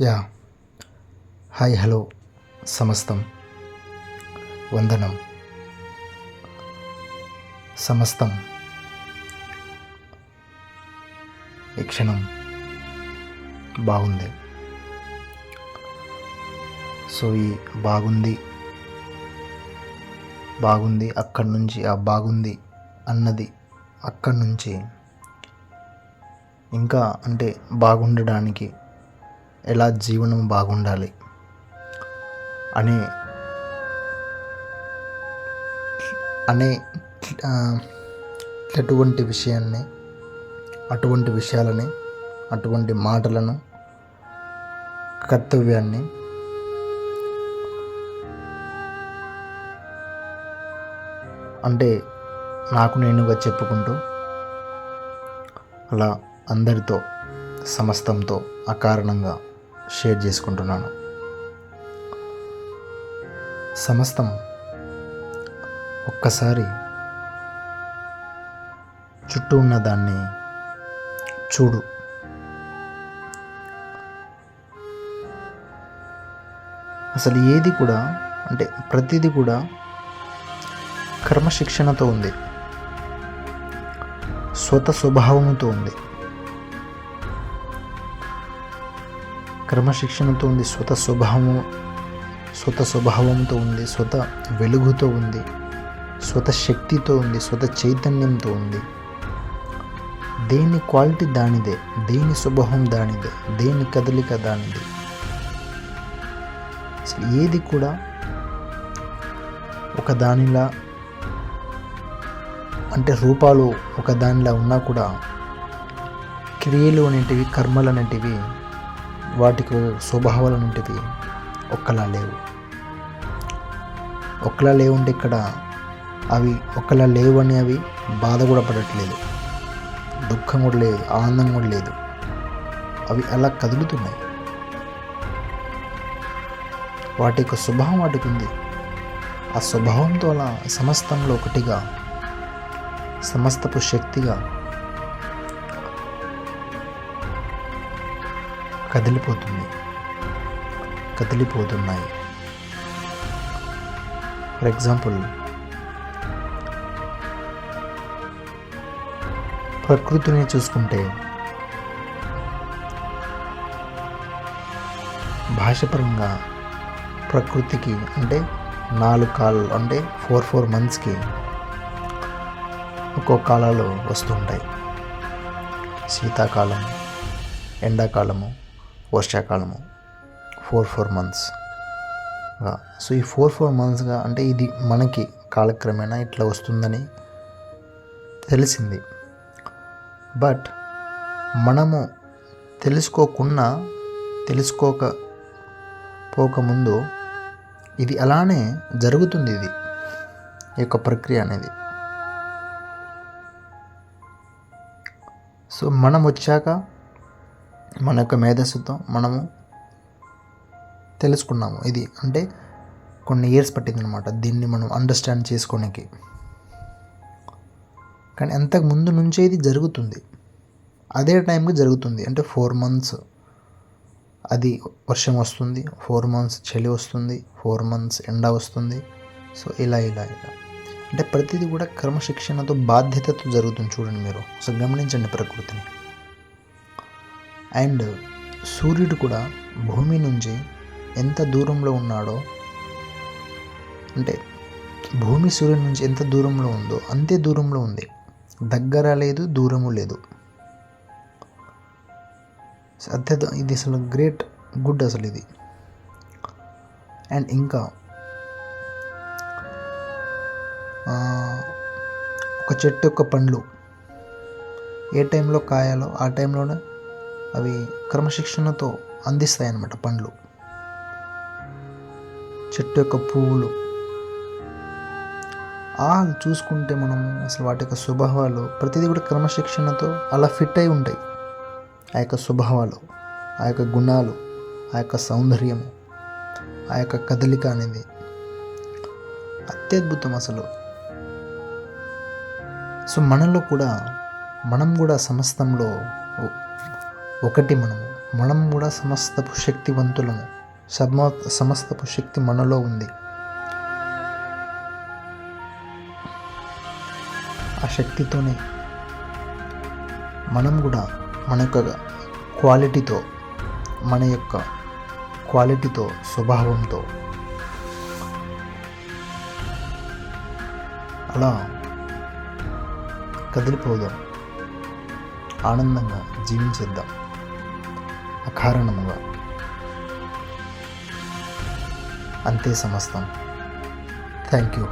Yeah. Hi hello. సమస్తం. వందనం. సమస్తం. ఈ క్షణం బాగుంది. సో ఈ బాగుంది బాగుంది అక్కడి నుంచి ఆ బాగుంది అన్నది అక్కడి నుంచి. ఇంకా అంటే బాగుండడానికి ఎలా జీవనం బాగుండాలి అనే అనే అటువంటి విషయాన్ని అటువంటి విషయాలని అటువంటి మాటలను కర్తవ్యాన్ని అంటే నాకు నేనుగా చెప్పుకుంటూ అలా అందరితో సమస్తంతో అకారణంగా షేర్ చేసుకుంటున్నాను. సమస్తం ఒక్కసారి చుట్టూ ఉన్న దాన్ని చూడు. అసలు ఏది కూడా అంటే ప్రతిదీ కూడా క్రమశిక్షణతో ఉంది. స్వత స్వభావంతో ఉంది. క్రమశిక్షణతో ఉంది స్వత స్వభావం స్వత స్వభావంతో ఉంది స్వత వెలుగుతో ఉంది స్వత శక్తితో ఉంది స్వత చైతన్యంతో ఉంది. దేని క్వాలిటీ దానిదే దేని స్వభావం దానిదే దేని కదలిక దానిదే. అసలు ఏది కూడా ఒక దానిలా అంటే రూపాలు ఒక దానిలా ఉన్నా కూడా క్రియలు అనేటివి కర్మలు అనేటివి వాటికి స్వభావాలు అనేటివి ఒక్కలా లేవు. ఒక్కలా లేవుంటే ఇక్కడ అవి ఒక్కలా లేవు అని అవి బాధ కూడా పడట్లేదు. దుఃఖం కూడా లేదు ఆనందం కూడా లేదు. అవి అలా కదులుతున్నాయి. వాటి యొక్క స్వభావం వాటికి ఉంది. ఆ స్వభావంతో అలా సమస్తంలో ఒకటిగా సమస్తపు శక్తిగా కదిలిపోతుంది. కదిలిపోతున్నాయి. ఫర్ ఎగ్జాంపుల్ ప్రకృతిని చూసుకుంటే భాషపరంగా ప్రకృతికి అంటే నాలుగు కాళ్ళు అంటే ఫోర్ ఫోర్ మంత్స్కి ఒక్కో కాలాలు వస్తుంటాయి. శీతాకాలం ఎండాకాలము వర్షాకాలము. ఫోర్ ఫోర్ మంత్స్ సో ఈ ఫోర్ ఫోర్ మంత్స్గా అంటే ఇది మనకి కాలక్రమేణా ఇట్లా వస్తుందని తెలిసింది. బట్ మనము తెలుసుకోకున్నా తెలుసుకోక పోకముందు ఇది అలానే జరుగుతుంది ఇది ఈ యొక్క ప్రక్రియ అనేది. సో మనం వచ్చాక మన యొక్క మేధస్సుతో మనము తెలుసుకున్నాము. ఇది అంటే కొన్ని ఇయర్స్ పట్టిందనమాట దీన్ని మనం అండర్స్టాండ్ చేసుకోనికి. కానీ అంతకు ముందు నుంచే ఇది జరుగుతుంది. అదే టైంకి జరుగుతుంది. అంటే ఫోర్ మంత్స్ అది వర్షం వస్తుంది ఫోర్ మంత్స్ చలి వస్తుంది ఫోర్ మంత్స్ ఎండ వస్తుంది. సో ఇలా ఇలా ఇలా. అంటే ప్రతిదీ కూడా క్రమశిక్షణతో బాధ్యతతో జరుగుతుంది చూడండి మీరు. సో గమనించండి ప్రకృతిని. అండ్ సూర్యుడు కూడా భూమి నుంచి ఎంత దూరంలో ఉన్నాడో అంటే భూమి సూర్యుడి నుంచి ఎంత దూరంలో ఉందో అంతే దూరంలో ఉంది. దగ్గర లేదు దూరము లేదు. అత్యత ఇది అసలు గ్రేట్ గుడ్ అసలు ఇది. అండ్ ఇంకా ఒక చెట్టు యొక్క పండ్లు ఏ టైంలో కాయాలో ఆ టైంలోనే అవి క్రమశిక్షణతో అందిస్తాయి అన్నమాట పండ్లు. చెట్టు యొక్క పువ్వులు. ఆ చూసుకుంటే మనం అసలు వాటి యొక్క స్వభావాలు ప్రతిదీ కూడా క్రమశిక్షణతో అలా ఫిట్ అయి ఉంటాయి. ఆ యొక్క స్వభావాలు ఆ యొక్క గుణాలు ఆ యొక్క సౌందర్యము ఆ యొక్క కదలిక అనేది అత్యద్భుతం అసలు. సో మనలో కూడా మనం కూడా సమస్తంలో ఒకటి మనము. మనం కూడా సమస్తపు శక్తివంతులము. సమ సమస్తపు శక్తి మనలో ఉంది. ఆ శక్తితోనే మనం కూడా మన యొక్క క్వాలిటీతో మన యొక్క క్వాలిటీతో స్వభావంతో అలా కదిలిపోదాం. ఆనందంగా జీవించేద్దాం. అకారణముగా అంతే సమస్తం. Thank you.